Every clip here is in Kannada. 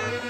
Bye.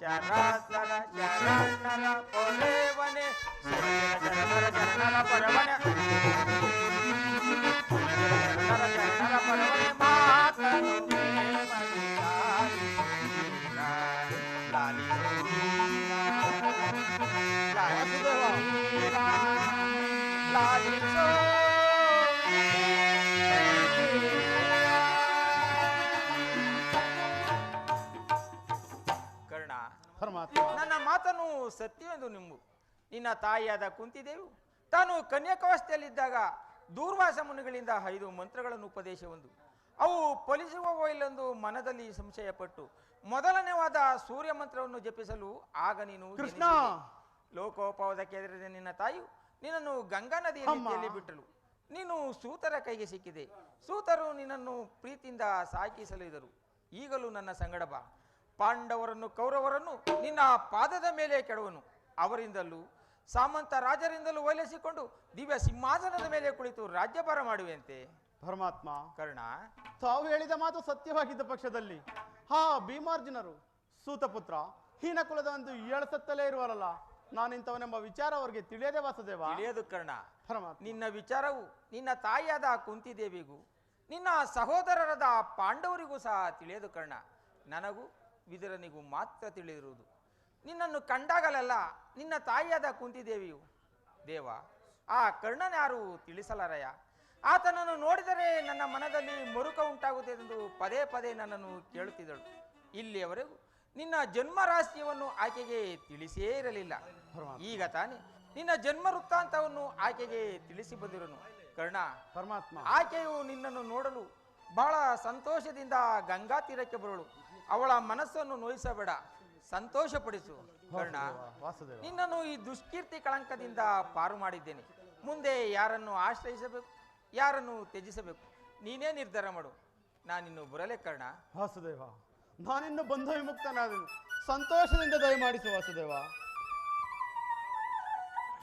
शरणाला शरणाला पोले वने शरणाला परवण्या ಮಾತನ್ನು ಸತ್ಯವೆಂದು ನಿಂಬು ನಿನ್ನ ತಾಯಿಯಾದ ಕುಂತಿದೇವು. ತಾನು ಕನ್ಯಾಕವಸ್ಥೆಯಲ್ಲಿದ್ದಾಗ ದೂರ್ವಾಸ ಮುನಿಗಳಿಂದ ಐದು ಮಂತ್ರಗಳನ್ನು ಉಪದೇಶವೊಂದು ಅವು ಫಲಿಸುವವೋ ಇಲ್ಲೊಂದು ಮನದಲ್ಲಿ ಸಂಶಯಪಟ್ಟು ಮೊದಲನೇವಾದ ಸೂರ್ಯ ಮಂತ್ರವನ್ನು ಜಪಿಸಲು ಆಗ ನೀನು ಕೃಷ್ಣ! ಲೋಕೋಪವಾದ ಲೋಕೋಪವಾದಕ್ಕೆ ಎದುರಿದ ನಿನ್ನ ತಾಯಿ ನಿನ್ನನ್ನು ಗಂಗಾ ನದಿಯಲ್ಲಿ ಬಿಟ್ಟಳು. ನೀನು ಸೂತರ ಕೈಗೆ ಸಿಕ್ಕಿದೆ. ಸೂತರು ನಿನ್ನನ್ನು ಪ್ರೀತಿಯಿಂದ ಸಾಕಿಸಲಿದರು ಈಗಲೂ ನನ್ನ ಸಂಗಡ ಬಾ. ಪಾಂಡವರನ್ನು ಕೌರವರನ್ನು ನಿನ್ನ ಪಾದದ ಮೇಲೆ ಕೆಡವನು. ಅವರಿಂದಲೂ ಸಾಮಂತ ರಾಜರಿಂದಲೂ ಒಲಿಸಿಕೊಂಡು ದಿವ್ಯ ಸಿಂಹಾಸನದ ಮೇಲೆ ಕುಳಿತು ರಾಜ್ಯಭಾರ ಮಾಡುವಂತೆ ಪರಮಾತ್ಮ ಕರ್ಣ ತಾವು ಹೇಳಿದ ಮಾತು ಸತ್ಯವಾಗಿದ್ದ ಪಕ್ಷದಲ್ಲಿ ಹಾ ಭೀಮಾರ್ಜುನರು ಸೂತಪುತ್ರ ಹೀನ ಕುಲದ ಒಂದು ಏಳಸತ್ತಲೇ ಇರುವರಲ್ಲ ನಾನಿಂಥವನೆಂಬ ವಿಚಾರ ಅವರಿಗೆ ತಿಳಿಯದೆ ವಾಸುದೇವ. ತಿಳಿಯದು ಕರ್ಣ. ಪರಮಾತ್ಮ. ನಿನ್ನ ವಿಚಾರವು ನಿನ್ನ ತಾಯಿಯಾದ ಕುಂತಿದೇವಿಗೂ ನಿನ್ನ ಸಹೋದರರಾದ ಪಾಂಡವರಿಗೂ ಸಹ ತಿಳಿಯದು ಕರ್ಣ. ನನಗೂ ವಿದುರನಿಗೂ ಮಾತ್ರ ತಿಳಿದಿರುವುದು. ನಿನ್ನನ್ನು ಕಂಡಾಗಲಲ್ಲ ನಿನ್ನ ತಾಯಿಯಾದ ಕುಂತಿದೇವಿಯು ದೇವ ಆ ಕರ್ಣನ್ಯಾರು ತಿಳಿಸಲಾರಯ್ಯ? ಆತನನ್ನು ನೋಡಿದರೆ ನನ್ನ ಮನದಲ್ಲಿ ಮರುಕ ಉಂಟಾಗುತ್ತೆ ಎಂದು ಪದೇ ಪದೇ ನನ್ನನ್ನು ಕೇಳುತ್ತಿದ್ದಳು. ಇಲ್ಲಿಯವರೆಗೂ ನಿನ್ನ ಜನ್ಮ ರಹಸ್ಯವನ್ನು ಆಕೆಗೆ ತಿಳಿಸೇ ಇರಲಿಲ್ಲ. ಈಗ ತಾನೆ ನಿನ್ನ ಜನ್ಮ ವೃತ್ತಾಂತವನ್ನು ಆಕೆಗೆ ತಿಳಿಸಿ ಬಂದಿರನು ಕರ್ಣ ಪರಮಾತ್ಮ. ಆಕೆಯು ನಿನ್ನನ್ನು ನೋಡಲು ಬಹಳ ಸಂತೋಷದಿಂದ ಗಂಗಾ ತೀರಕ್ಕೆ ಬರಳು ಅವಳ ಮನಸ್ಸನ್ನು ನೋಯಿಸಬೇಡ. ಸಂತೋಷಪಡಿಸು ಕರ್ಣ. ನಿನ್ನನ್ನು ಈ ದುಷ್ಕೀರ್ತಿ ಕಳಂಕದಿಂದ ಪಾರು ಮಾಡಿದ್ದೇನೆ. ಮುಂದೆ ಯಾರನ್ನು ಆಶ್ರಯಿಸಬೇಕು ಯಾರನ್ನು ತ್ಯಜಿಸಬೇಕು? ನೀನೇ ನಿರ್ಧಾರ ಮಾಡು. ನಾನಿನ್ನು ಬರಲೇ ಕರ್ಣ. ವಾಸುದೇವ ನಾನಿನ್ನು ಬಂಧ ವಿಮುಕ್ತನಾದನು ಸಂತೋಷದಿಂದ ದಯಮಾಡಿಸು ವಾಸುದೇವ.